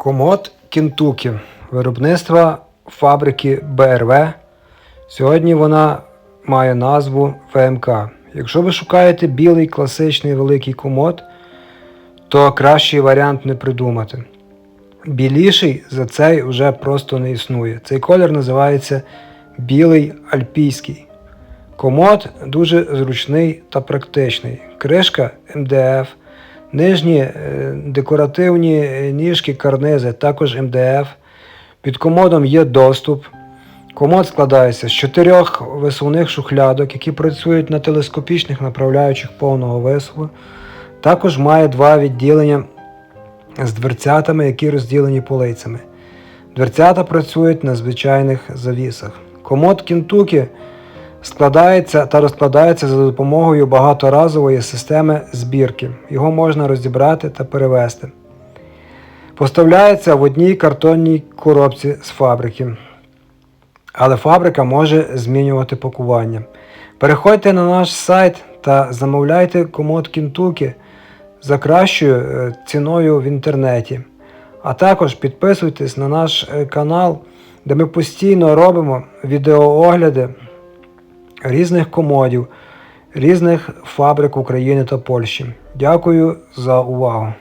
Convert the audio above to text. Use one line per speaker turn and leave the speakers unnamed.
Комод Кентукі виробництва фабрики БРВ. Сьогодні вона має назву ВМК. Якщо ви шукаєте білий класичний великий комод, то кращий варіант не придумати. Біліший за цей вже просто не існує. Цей колір називається білий альпійський. Комод дуже зручний та практичний. Кришка МДФ, нижні е, декоративні е, ніжки, карнизи, також МДФ. Під комодом є доступ. Комод складається з чотирьох висувних шухлядок, які працюють на телескопічних направляючих повного висуву. Також має два відділення з дверцятами, які розділені полицями. Дверцята працюють на звичайних завісах. Комод Кентукі складається та розкладається за допомогою багаторазової системи збірки. Його можна розібрати та перевести. Поставляється в одній картонній коробці з фабрики. Але фабрика може змінювати пакування. Переходьте на наш сайт та замовляйте комод Кентукі за кращою е, ціною в інтернеті. А також підписуйтесь на наш е, канал, де ми постійно робимо відеоогляди різних комодів, різних фабрик України та Польщі. Дякую за увагу!